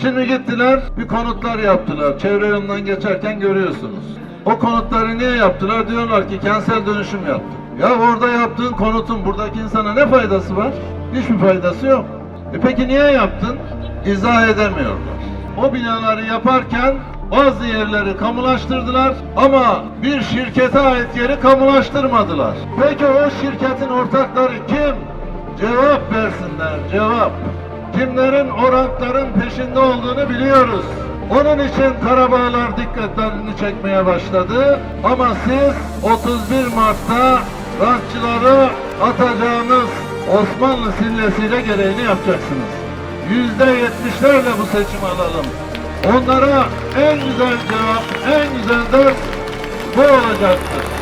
Şimdi gittiler bir konutlar yaptılar. Çevre yolundan geçerken görüyorsunuz. O konutları niye yaptılar? Diyorlar ki kentsel dönüşüm yaptık. Ya orada yaptığın konutun buradaki insana ne faydası var? Hiçbir faydası yok. E peki niye yaptın? İzah edemiyorlar. O binaları yaparken bazı yerleri kamulaştırdılar ama bir şirkete ait yeri kamulaştırmadılar. Peki o şirketin ortakları kim? Cevap versinler, cevap. Kimlerin o rantların peşinde olduğunu biliyoruz. Onun için Karabağlar dikkatlerini çekmeye başladı. Ama siz 31 Mart'ta rantçıları atacağınız Osmanlı sillesiyle gereğini yapacaksınız. Yüzde yetmişlerle bu seçimi alalım. Onlara en güzel cevap, en güzel ders bu olacaktır.